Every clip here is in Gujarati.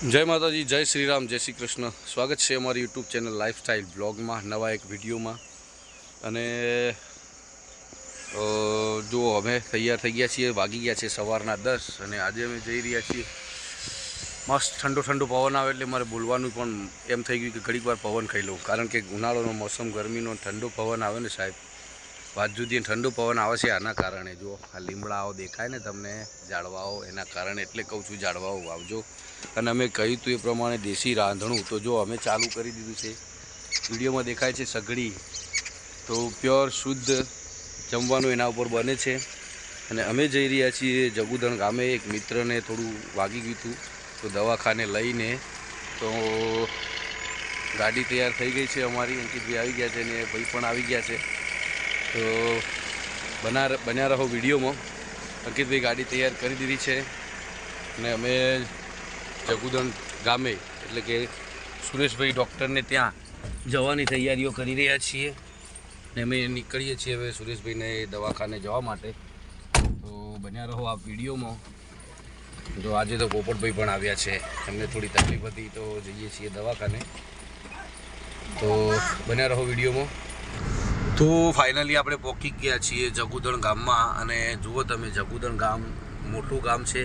જય માતાજી, જય શ્રી રામ જય શ્રી કૃષ્ણ. સ્વાગત છે અમારી યુટ્યુબ ચેનલ લાઈફસ્ટાઈલ બ્લોગમાં નવા એક વિડીયોમાં. અને જો અમે તૈયાર થઈ ગયા છીએ, વાગી ગયા છે સવારના દસ અને આજે અમે જઈ રહ્યા છીએ. મસ્ત ઠંડો ઠંડો પવન આવે એટલે મારે બોલવાનું પણ એમ થઈ ગયું કે ઘડીક પવન ખાઈ લઉં. કારણ કે ઉનાળાનો મોસમ, ગરમીનો ઠંડો પવન આવે ને સાહેબ. વાત ઠંડુ પવન આવે છે આના કારણે. જો આ લીમડાઓ દેખાય ને તમને ઝાડવાઓ એના કારણે એટલે કહું છું ઝાડવાઓ વાવજો અને અમે કહ્યું હતું એ પ્રમાણે દેશી રાંધણું. તો જો અમે ચાલુ કરી દીધું છે. વિડીયોમાં દેખાય છે સગડી. તો પ્યોર, શુદ્ધ જમવાનું એના ઉપર બને છે. અને અમે જઈ રહ્યા છીએ જગુધણ ગામે. એક મિત્રને થોડું વાગી ગયું હતું. તો દવાખાને લઈને તો ગાડી તૈયાર થઈ ગઈ છે અમારી. અંકિતભાઈ આવી ગયા છે ને ભાઈ પણ આવી ગયા છે. તો બના બન્યા રહો વિડીયોમાં. અંકિતભાઈ ગાડી તૈયાર કરી દીધી છે. અને અમે જગુદન ગામે, એટલે કે સુરેશભાઈ ડૉક્ટરને ત્યાં જવાની તૈયારીઓ કરી રહ્યા છીએ. ને અમે નીકળીએ છીએ હવે સુરેશભાઈને દવાખાને જવા માટે. તો બન્યા રહો આ વિડીયોમાં. જો આજે તો પોપટભાઈ પણ આવ્યા છે. એમને થોડી તકલીફ હતી તો જઈએ છીએ દવાખાને. તો બન્યા રહો વિડીયોમાં. તો ફાઇનલી આપણે પહોંચી ગયા છીએ જગુદણ ગામમાં અને જુઓ તમે, જગુદણ ગામ મોટું ગામ છે.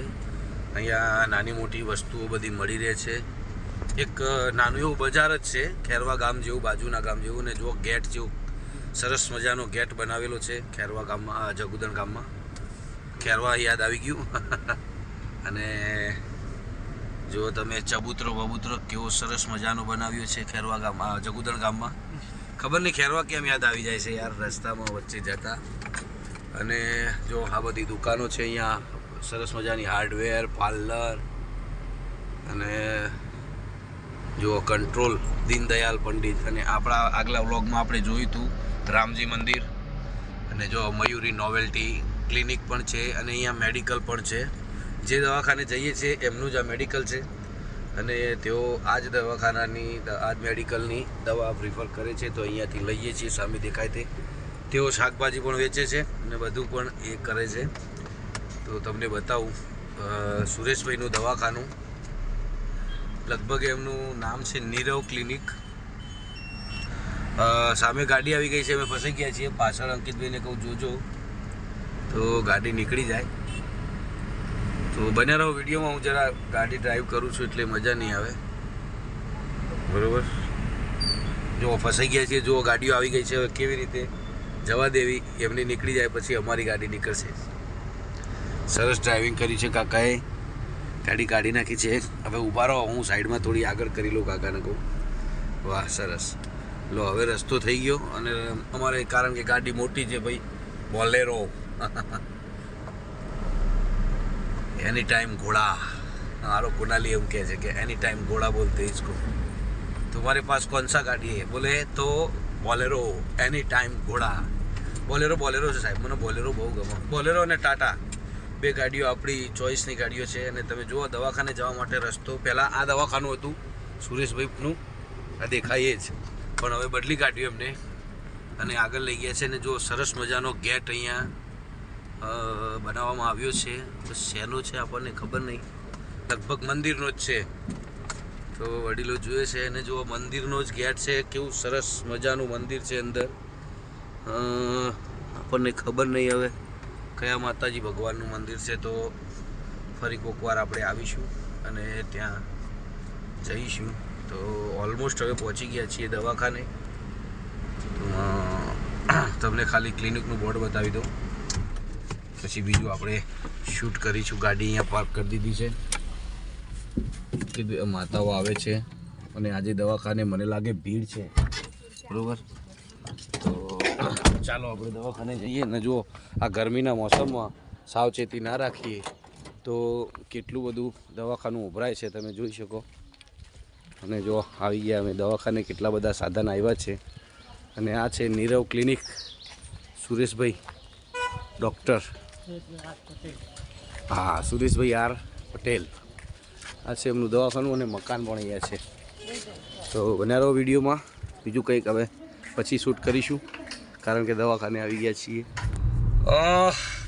અહીંયા નાની મોટી વસ્તુઓ બધી મળી રહે છે. એક નાનું એવું બજાર જ છે, ખેરવા ગામ જેવું, બાજુના ગામ જેવું ને જુઓ ગેટ જેવું સરસ મજાનો ગેટ બનાવેલો છે ખેરવા ગામમાં જગુદણ ગામમાં. ખેરવા યાદ આવી ગયું. અને જુઓ તમે, ચબૂતરો બબૂતરો કેવો સરસ મજાનો બનાવ્યો છે ખેરવા ગામ જગુદણ ગામમાં. ખબર નહીં ખેરવા કેમ યાદ આવી જાય છે યાર, રસ્તામાં વચ્ચે જતા. અને જો આ બધી દુકાનો છે અહીંયા, સરસ મજાની હાર્ડવેર પાર્લર અને જો કંટ્રોલ દીનદયાલ પંડિત. અને આપણા આગલા વ્લોગમાં આપણે જોયું હતું રામજી મંદિર. અને જો મયુરી નોવેલ્ટી ક્લિનિક પણ છે અને અહીંયા મેડિકલ પણ છે. જે દવાખાને જઈએ છીએ, એમનું જ આ મેડિકલ છે. અને તેઓ આ જ દવાખાનાની આ મેડિકલની દવા પ્રિફર કરે છે તો અહીંયાથી લઈએ છીએ, સામે દેખાય તે. તેઓ શાકભાજી પણ વેચે છે અને બધું પણ એ કરે છે. તો તમને બતાવું સુરેશભાઈનું દવાખાનું. લગભગ એમનું નામ છે નીરવ ક્લિનિક. સામે ગાડી આવી ગઈ છે, અમે ફસાઈ ગયા છીએ. પાછળ અંકિતભાઈને કહું, જોજો. તો ગાડી નીકળી જાય. તો બન્યા રહો વિડીયોમાં, હું જરા ગાડી ડ્રાઈવ કરું છું એટલે મજા નહીં આવે. બરાબર? જો ફસાઈ ગયા છે જો ગાડીઓ આવી ગઈ છે, હવે કેવી રીતે જવા દેવી? એમની નીકળી જાય પછી અમારી ગાડી નીકળશે. સરસ ડ્રાઇવિંગ કરી છે કાકાએ. ગાડી કાઢી નાખી છે. હવે ઊભા રહો, હું સાઈડમાં થોડી આગળ કરી લઉં કાકાને કહું. વાહ, સરસ. લો, હવે રસ્તો થઈ ગયો અને અમારે, કારણ કે ગાડી મોટી છે ભાઈ, બોલેરો. એની ટાઈમ ઘોડા મારો कुणाली एम કહે છે કે एनी टाइम घोड़ा बोलते हैं इसको तुम्हारे पास कौन सा गाड़ी है बोले तो बोलेरो एनी टाइम घोड़ा બોલેરો બોલેરો છે સાહેબ મને બોલેરો બહુ ગમે બોલેરો અને ટાટા બે ગાડીઓ આપણી ચોઈસની ગાડીઓ છે અને તમે જુઓ દવાખાને જવા માટે રસ્તો પહેલાં આ દવાખાનું હતું સુરેશભાઈનું આ દેખાય એ જ પણ હવે બદલી કાઢ્યું એમને અને આગળ લઈ ગયા છે ને જો સરસ મજાનો ગેટ અહીંયા અ, બનાવવામાં આવ્યો છે. તો શેનો છે આપણને ખબર નહીં. લગભગ મંદિરનો જ છે. તો વડીલો જોઈએ છે અને જો મંદિરનો જ ગેટ છે. કેવું સરસ મજાનું મંદિર છે અંદર. આપણને ખબર નહીં હવે કયા માતાજી ભગવાનનું મંદિર છે. તો ફરી કોક વાર આપણે આવીશું અને ત્યાં જઈશું. તો ઓલમોસ્ટ હવે પહોંચી ગયા છીએ દવાખાને. તમને ખાલી ક્લિનિકનું બોર્ડ બતાવી દઉં. પછી બીજું આપણે શૂટ કરીશું. ગાડી અહીંયા પાર્ક કરી દીધી છે. કે માતાઓ આવે છે અને આજે દવાખાને મને લાગે ભીડ છે. બરાબર? તો ચાલો આપણે દવાખાને જઈએ ને જો આ ગરમીના મોસમમાં સાવચેતી ના રાખીએ તો કેટલું બધું દવાખાનું ઉભરાય છે તમે જોઈ શકો. અને જો આવી ગયા અમે દવાખાને કેટલા બધા સાધન આવ્યા છે. અને આ છે નીરવ ક્લિનિક. સુરેશભાઈ, ડૉક્ટર. હા, સુરેશભાઈ આર પટેલ. આ છે એમનું દવાખાનું અને મકાન પણ અહીંયા છે. તો બનારો વિડીયોમાં બીજું કંઈક હવે પછી શૂટ કરીશું, કારણ કે દવાખાને આવી ગયા છીએ.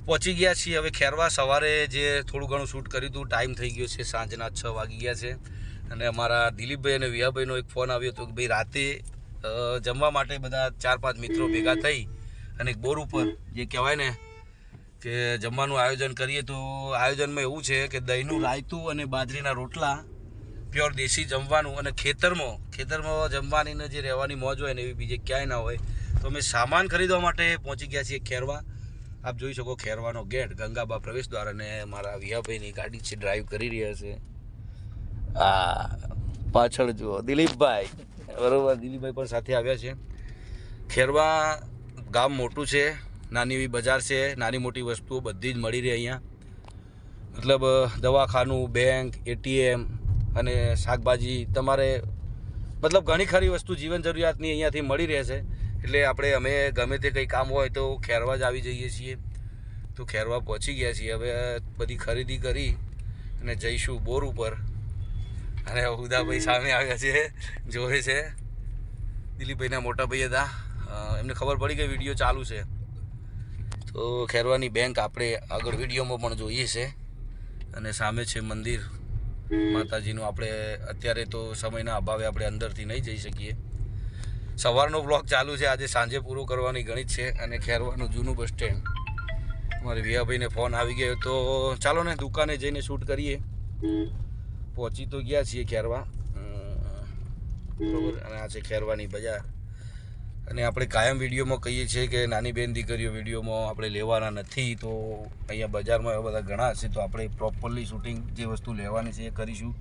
પહોંચી ગયા છીએ હવે ખેરવા. સવારે જે થોડું ઘણું શૂટ કર્યું હતું, ટાઈમ થઈ ગયો છે સાંજના છ વાગી ગયા છે. અને અમારા દિલીપભાઈ અને વિયાભાઈનો એક ફોન આવ્યો હતો કે ભાઈ, રાતે જમવા માટે બધા ચાર પાંચ મિત્રો ભેગા થઈ અને એક બોર ઉપર, જે કહેવાય ને કે જમવાનું આયોજન કરીએ તો આયોજનમાં એવું છે કે દહીંનું રાયતું અને બાજરીના રોટલા, પ્યોર દેશી જમવાનું અને ખેતરમાં ખેતરમાં જમવાની જે રહેવાની મોજ હોય ને એવી બીજે ક્યાંય ના હોય. તો અમે સામાન ખરીદવા માટે પહોંચી ગયા છીએ ખેરવા. આપ જોઈ શકો ખેરવાનો ગેટ, ગંગાબા પ્રવેશ દ્વાર અને મારા વિયાભાઈની ગાડી છે ડ્રાઈવ કરી રહ્યા છે. આ પાછળ જુઓ, દિલીપભાઈ. બરોબર, દિલીપભાઈ પણ સાથે આવ્યા છે. ખેરવા ગામ મોટું છે. નાની એવી બજાર છે, નાની મોટી વસ્તુઓ બધી જ મળી રહે અહીંયા. મતલબ દવાખાનું, બેંક, એટીએમ અને શાકભાજી તમારે, મતલબ ઘણી ખરી વસ્તુ જીવન જરૂરિયાતની અહીંયાથી મળી રહે છે. એટલે આપણે, અમે ગમે તે કંઈ કામ હોય તો ખેરવા જ આવી જઈએ છીએ. તો ખેરવા પહોંચી ગયા છીએ. હવે બધી ખરીદી કરી અને જઈશું બોર ઉપર. અને ઉદાભાઈ સામે આવ્યા છે, જોવે છે. દિલીપભાઈના મોટા ભાઈ હતા એમને ખબર પડી કે વીડિયો ચાલુ છે. તો ખેરવાની બેંક આપણે આગળ વિડીયોમાં પણ જોઈએ છે. અને સામે છે મંદિર. માતાજીનું આપણે અત્યારે તો સમયના અભાવે આપણે અંદરથી નહીં જઈ શકીએ. સવારનો બ્લોક ચાલુ છે. આજે સાંજે પૂરો કરવાની ગણિત છે અને ખેરવાનું જૂનું બસ સ્ટેન્ડ મારે વિયાભાઈને ફોન આવી ગયો તો ચાલો ને દુકાને જઈને શૂટ કરીએ. પહોંચી તો ગયા છીએ ખેરવા. બરોબર. અને આ છે ખેરવાની બજાર. અને આપણે કાયમ વિડીયોમાં કહીએ છીએ કે નાની બેન દીકરીઓ વિડીયોમાં આપણે લેવાના નથી, તો અહીંયા બજારમાં એવા બધા ઘણા હશે, તો આપણે પ્રોપરલી શૂટિંગ જે વસ્તુ લેવાની છે એ કરીશું.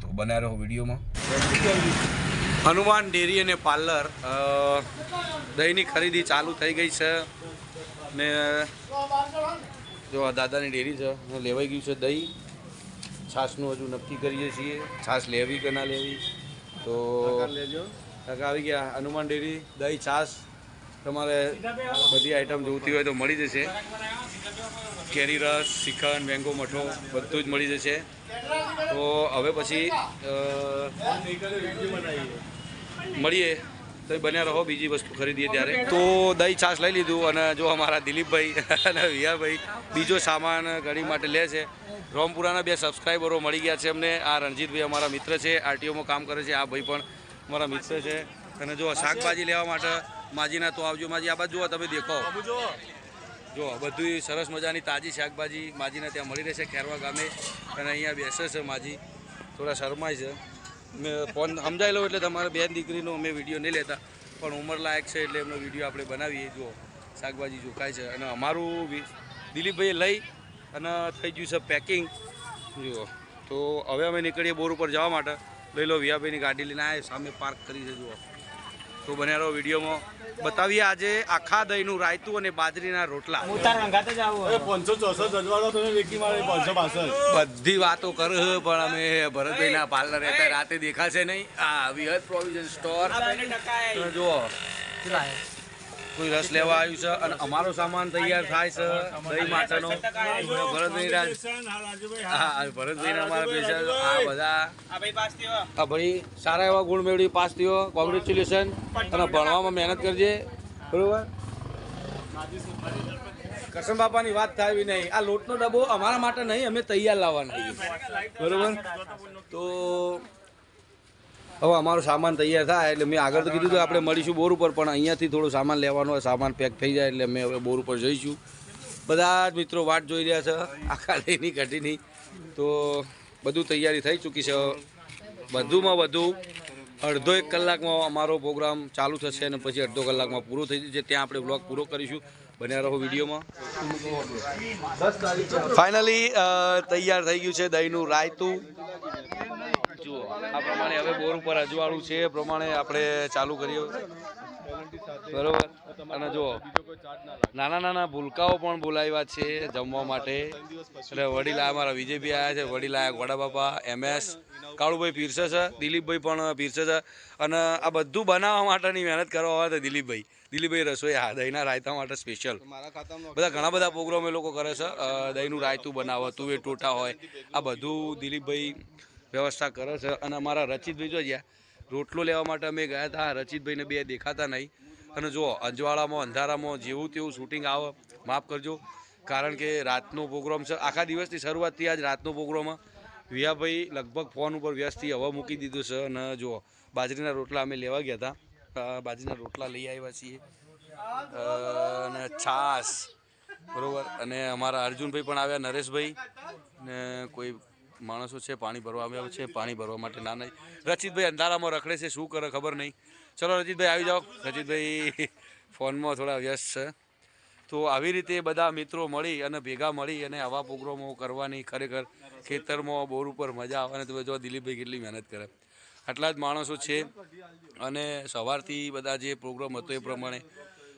તો બનાવી રહો વિડીયોમાં. હનુમાન ડેરી અને પાર્લર દહીંની ખરીદી ચાલુ થઈ ગઈ છે. ને, જો આ દાદાની ડેરી છે લેવાઈ ગયું છે દહીં. છાશનું હજુ નક્કી કરીએ છીએ. છાશ લેવી કે ના લેવી? તો કાકા આવી ગયા. હનુમાન ડેરી, દહીં, છાશ. તમારે બધી આઈટમ જોઈતી હોય તો મળી જશે. કેરી રસ, શ્રીખંડ મેંગો મઠો, બધું જ મળી જશે. તો હવે પછી મળીએ. તો બન્યા રહો, બીજી વસ્તુ ખરીદીએ ત્યારે. તો દહીં, છાશ લઈ લીધું અને જો અમારા દિલીપભાઈ અને વિયાભાઈ બીજો સામાન ઘડી માટે લે છે. રોમપુરાના બે સબસ્ક્રાઈબરો મળી ગયા છે અમને. આ રણજીતભાઈ અમારા મિત્ર છે આરટીઓમાં કામ કરે છે. આ ભાઈ પણ અમારા મિત્ર છે. અને જો શાકભાજી લેવા માટે માજીના તો આવજો. માજી આ બાજુ જુઓ તમે દેખો જો બધું સરસ મજાની તાજી શાકભાજી માજીને ત્યાં મળી રહેશે ખેરવા ગામે. અને અહીંયા બેસે છે માજી. થોડા શરમાય છે. મેં ફોન સમજાઈ લઉં એટલે તમારે બેન દીકરીનો અમે વીડિયો નહીં લેતા. પણ ઉંમર લાયક છે એટલે એમનો વીડિયો આપણે બનાવીએ. જુઓ શાકભાજી જોખાય છે. અને અમારું દિલીપભાઈએ લઈ અને થઈ ગયું છે પેકિંગ જુઓ તો હવે અમે નીકળીએ બોર ઉપર જવા માટે. લઈ લો વિયાભાઈની ગાડી લઈને આવે સામે પાર્ક કરી છે જુઓ. તો બને રહો વિડીયોમાં. બતાવીએ આજે આખા દહીંનું રાયતું અને બાજરીના રોટલા. પાંચસો ચોસો રજવાડો તમે વેકી મારે પાંચસો પાસઠ. બધી વાતો કર પણ અમે ભરતભાઈના પાર્લર રહેતા રાતે દેખાશે નહીં. આ વિહત પ્રોવિઝન સ્ટોર જુઓ. કોઈ રસ લેવા આવ્યું છે? અને અમારો સામાન તૈયાર થાય છે દહીં માટેનો. ભરતભાઈ રાજ. હા ભરતભાઈ અમારા પેશન્ટ આ બધા. આ ભાઈ સારા એવા ગુણ મેળવી પાસ થયો. કોંગ્રેચ્યુલેશન અને ભણવામાં મહેનત કરજે. બરોબર? કસમ બાપાની વાત થાય એવી નહીં. આ લોટનો ડબ્બો અમારા માટે નહીં અમે તૈયાર લાવવાના. બરોબર? તો હવે અમારો સામાન તૈયાર થાય એટલે મેં આગળ તો કીધું કે આપણે મળીશું બોર ઉપર, પણ અહીંયાથી થોડો સામાન લેવાનો હોય, સામાન પેક થઈ જાય એટલે અમે હવે બોર ઉપર જઈશું. બધા જ મિત્રો વાટ જોઈ રહ્યા છે, આખા લઈની ઘટીની. તો બધું તૈયારી થઈ ચૂકી છે. વધુમાં વધુ અડધો એક કલાકમાં અમારો પ્રોગ્રામ ચાલુ થશે અને પછી અડધો કલાકમાં પૂરો થઈ જશે. ત્યાં આપણે બ્લોગ પૂરો કરીશું. બન્યા રહો વિડીયોમાં. ફાઇનલી તૈયાર થઈ ગયું છે દહીંનું રાયતું. જુઓ આ પ્રમાણે હવે બોર ઉપર અજવાળું છે, એ પ્રમાણે આપણે ચાલુ કરીએ. બરોબર? અને જુઓ નાના નાના ભૂલકાઓ પણ બોલાવ્યા છે જમવા માટે. એટલે વડીલા અમારા વિજયભાઈ આવ્યા છે વડીલાયક આયા ગોડા બાપા, એમએસ, કાળુભાઈ પીરસે છે, દિલીપભાઈ પણ પીરસે છે. અને આ બધું બનાવવા માટેની મહેનત કરવા આવે છે દિલીપભાઈ. દિલીપભાઈ રસોઈ હા, દહીંના રાયતા માટે સ્પેશિયલ બધા ઘણા બધા પ્રોગ્રામ એ લોકો કરે છે. દહીંનું રાયતું બનાવે એ ટોટા હોય. આ બધું દિલીપભાઈ વ્યવસ્થા કરે છે અને અમારા રચિતભાઈ જો જ્યાં રોટલો લેવા માટે અમે ગયા હતા રચિતભાઈને બે દેખાતા નહીં. અને જુઓ, અંજવાળામાં, અંધારામાં જેવું તેવું શૂટિંગ આવે, માફ કરજો. કારણ કે રાતનો પ્રોગ્રામ છે. આખા દિવસની શરૂઆતથી આજ રાતનો પ્રોગ્રામ વિયાભાઈ લગભગ ફોન ઉપર વ્યસ્તથી હવા મૂકી દીધું છે અને જો બાજરીના રોટલા અમે લેવા ગયા હતા. બાજરીના રોટલા લઈ આવ્યા છીએ. અને છાશ. બરોબર. અને અમારા અર્જુનભાઈ પણ આવ્યા, નરેશભાઈ. ને કોઈ માણસો છે, પાણી ભરવા આવ્યા છે, પાણી ભરવા માટે ના નહીં. રચિતભાઈ અંધારામાં રખડે છે, શું કરે ખબર નહીં. ચલો રચિતભાઈ આવી જાઓ. રચિતભાઈ ફોનમાં થોડા વ્યસ્ત છે. તો આવી રીતે બધા મિત્રો મળી અને ભેગા મળી અને આવા પ્રોગ્રામો કરવાની ખરેખર ખેતરમાં બોર ઉપર મજા આવે અને તમે જો દિલીપભાઈ કેટલી મહેનત કરે. આટલા જ માણસો છે અને સવારથી બધા જે પ્રોગ્રામ હતો એ પ્રમાણે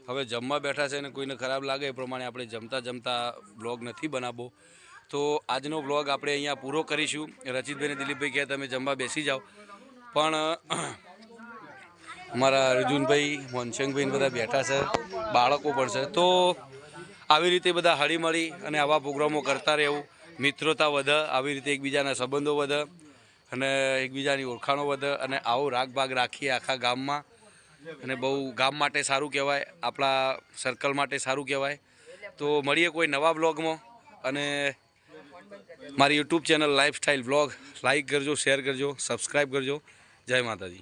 હવે જમવા બેઠા છે અને કોઈને ખરાબ લાગે એ પ્રમાણે આપણે જમતા જમતા બ્લોગ નથી બનાવવો. તો આજનો બ્લોગ આપણે અહીંયા પૂરો કરીશું. રચિતભાઈ અને દિલીપભાઈ કહે, તમે જમવા બેસી જાઓ. પણ, અમારા અર્જુનભાઈ, મોનસંગભાઈ બધા બેઠા છે. બાળકો પણ છે. તો આવી રીતે બધા હળીમળી અને આવા પ્રોગ્રામો કરતા રહેવું. મિત્રતા વધે, આવી રીતે એકબીજાના સંબંધો વધે અને એકબીજાની ઓળખાણો વધે અને આવો રાગ ભાગ રાખીએ આખા ગામમાં. અને બહુ ગામ માટે સારું કહેવાય, આપણા સર્કલ માટે સારું કહેવાય. તો મળીએ કોઈ નવા બ્લોગમાં અને મારી YouTube channel lifestyle blog like કરજો શેર કરજો સબસ્ક્રાઈબ કરજો. જય માતાજી.